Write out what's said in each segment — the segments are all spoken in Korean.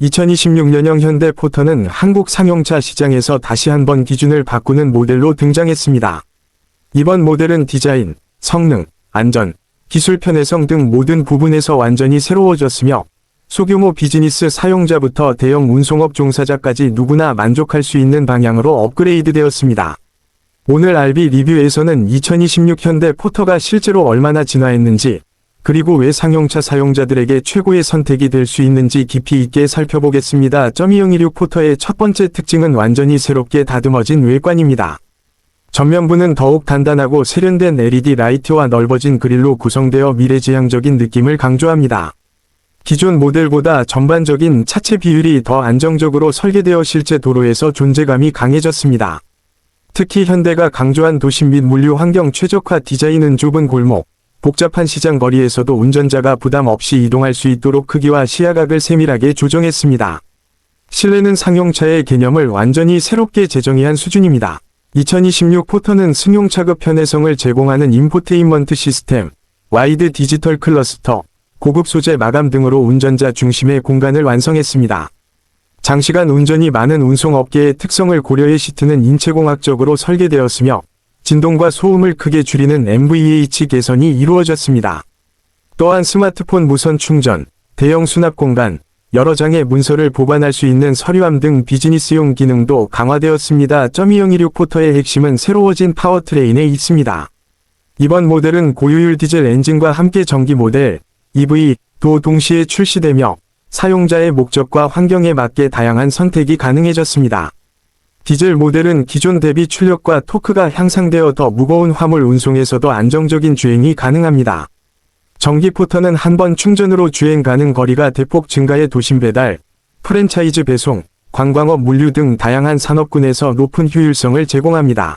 (2026년형 현대 포터는 한국 상용차 시장에서 다시 한번 기준을 바꾸는 모델로 등장했습니다. 이번 모델은 디자인, 성능, 안전, 기술 편의성 등 모든 부분에서 완전히 새로워졌으며 소규모 비즈니스 사용자부터 대형 운송업 종사자까지 누구나 만족할 수 있는 방향으로 업그레이드 되었습니다. 오늘 RB 리뷰에서는 2026 현대 포터가 실제로 얼마나 진화했는지, 그리고 왜 상용차 사용자들에게 최고의 선택이 될 수 있는지 깊이 있게 살펴보겠습니다. 2.2016 포터의 첫 번째 특징은 완전히 새롭게 다듬어진 외관입니다. 전면부는 더욱 단단하고 세련된 LED 라이트와 넓어진 그릴로 구성되어 미래지향적인 느낌을 강조합니다. 기존 모델보다 전반적인 차체 비율이 더 안정적으로 설계되어 실제 도로에서 존재감이 강해졌습니다. 특히 현대가 강조한 도심 및 물류 환경 최적화 디자인은 좁은 골목, 복잡한 시장 거리에서도 운전자가 부담 없이 이동할 수 있도록 크기와 시야각을 세밀하게 조정했습니다. 실내는 상용차의 개념을 완전히 새롭게 재정의한 수준입니다. 2026 포터는 승용차급 편의성을 제공하는 인포테인먼트 시스템, 와이드 디지털 클러스터, 고급 소재 마감 등으로 운전자 중심의 공간을 완성했습니다. 장시간 운전이 많은 운송업계의 특성을 고려해 시트는 인체공학적으로 설계되었으며 진동과 소음을 크게 줄이는 MVH 개선이 이루어졌습니다. 또한 스마트폰 무선 충전, 대형 수납 공간, 여러 장의 문서를 보관할 수 있는 서류함 등 비즈니스용 기능도 강화되었습니다. 2.2016 포터의 핵심은 새로워진 파워트레인에 있습니다. 이번 모델은 고효율 디젤 엔진과 함께 전기 모델, EV도 동시에 출시되며 사용자의 목적과 환경에 맞게 다양한 선택이 가능해졌습니다. 디젤 모델은 기존 대비 출력과 토크가 향상되어 더 무거운 화물 운송에서도 안정적인 주행이 가능합니다. 전기 포터는 한 번 충전으로 주행 가능 거리가 대폭 증가해 도심 배달, 프랜차이즈 배송, 관광업 물류 등 다양한 산업군에서 높은 효율성을 제공합니다.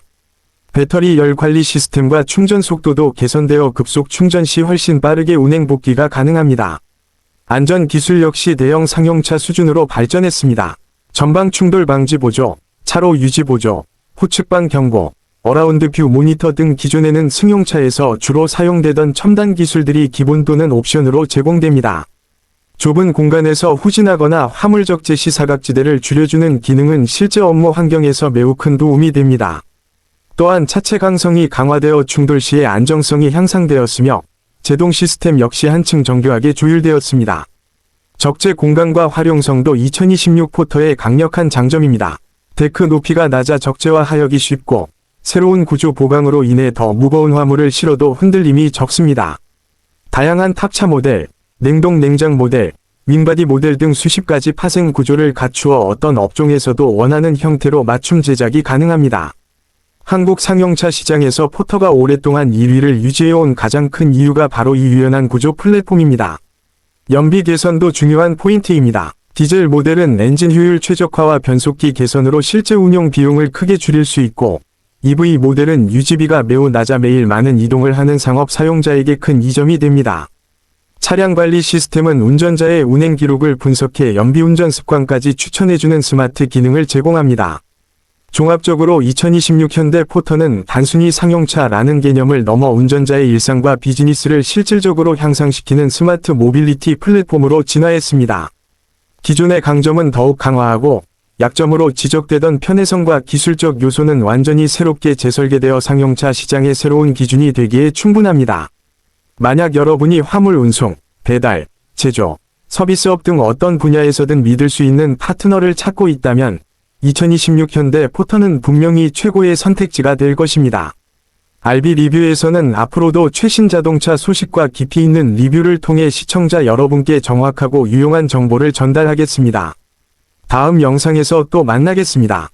배터리 열 관리 시스템과 충전 속도도 개선되어 급속 충전 시 훨씬 빠르게 운행 복귀가 가능합니다. 안전 기술 역시 대형 상용차 수준으로 발전했습니다. 전방 충돌 방지 보조, 차로 유지 보조, 후측방 경고, 어라운드 뷰 모니터 등 기존에는 승용차에서 주로 사용되던 첨단 기술들이 기본 또는 옵션으로 제공됩니다. 좁은 공간에서 후진하거나 화물 적재 시 사각지대를 줄여주는 기능은 실제 업무 환경에서 매우 큰 도움이 됩니다. 또한 차체 강성이 강화되어 충돌 시의 안정성이 향상되었으며 제동 시스템 역시 한층 정교하게 조율되었습니다. 적재 공간과 활용성도 2026 포터의 강력한 장점입니다. 데크 높이가 낮아 적재와 하역이 쉽고 새로운 구조 보강으로 인해 더 무거운 화물을 실어도 흔들림이 적습니다. 다양한 탑차 모델, 냉동 냉장 모델, 윙바디 모델 등 수십 가지 파생 구조를 갖추어 어떤 업종에서도 원하는 형태로 맞춤 제작이 가능합니다. 한국 상용차 시장에서 포터가 오랫동안 2위를 유지해온 가장 큰 이유가 바로 이 유연한 구조 플랫폼입니다. 연비 개선도 중요한 포인트입니다. 디젤 모델은 엔진 효율 최적화와 변속기 개선으로 실제 운용 비용을 크게 줄일 수 있고, EV 모델은 유지비가 매우 낮아 매일 많은 이동을 하는 상업 사용자에게 큰 이점이 됩니다. 차량 관리 시스템은 운전자의 운행 기록을 분석해 연비 운전 습관까지 추천해주는 스마트 기능을 제공합니다. 종합적으로 2026 현대 포터는 단순히 상용차라는 개념을 넘어 운전자의 일상과 비즈니스를 실질적으로 향상시키는 스마트 모빌리티 플랫폼으로 진화했습니다. 기존의 강점은 더욱 강화하고 약점으로 지적되던 편의성과 기술적 요소는 완전히 새롭게 재설계되어 상용차 시장의 새로운 기준이 되기에 충분합니다. 만약 여러분이 화물 운송, 배달, 제조, 서비스업 등 어떤 분야에서든 믿을 수 있는 파트너를 찾고 있다면 2026 현대 포터는 분명히 최고의 선택지가 될 것입니다. RB 리뷰에서는 앞으로도 최신 자동차 소식과 깊이 있는 리뷰를 통해 시청자 여러분께 정확하고 유용한 정보를 전달하겠습니다. 다음 영상에서 또 만나겠습니다.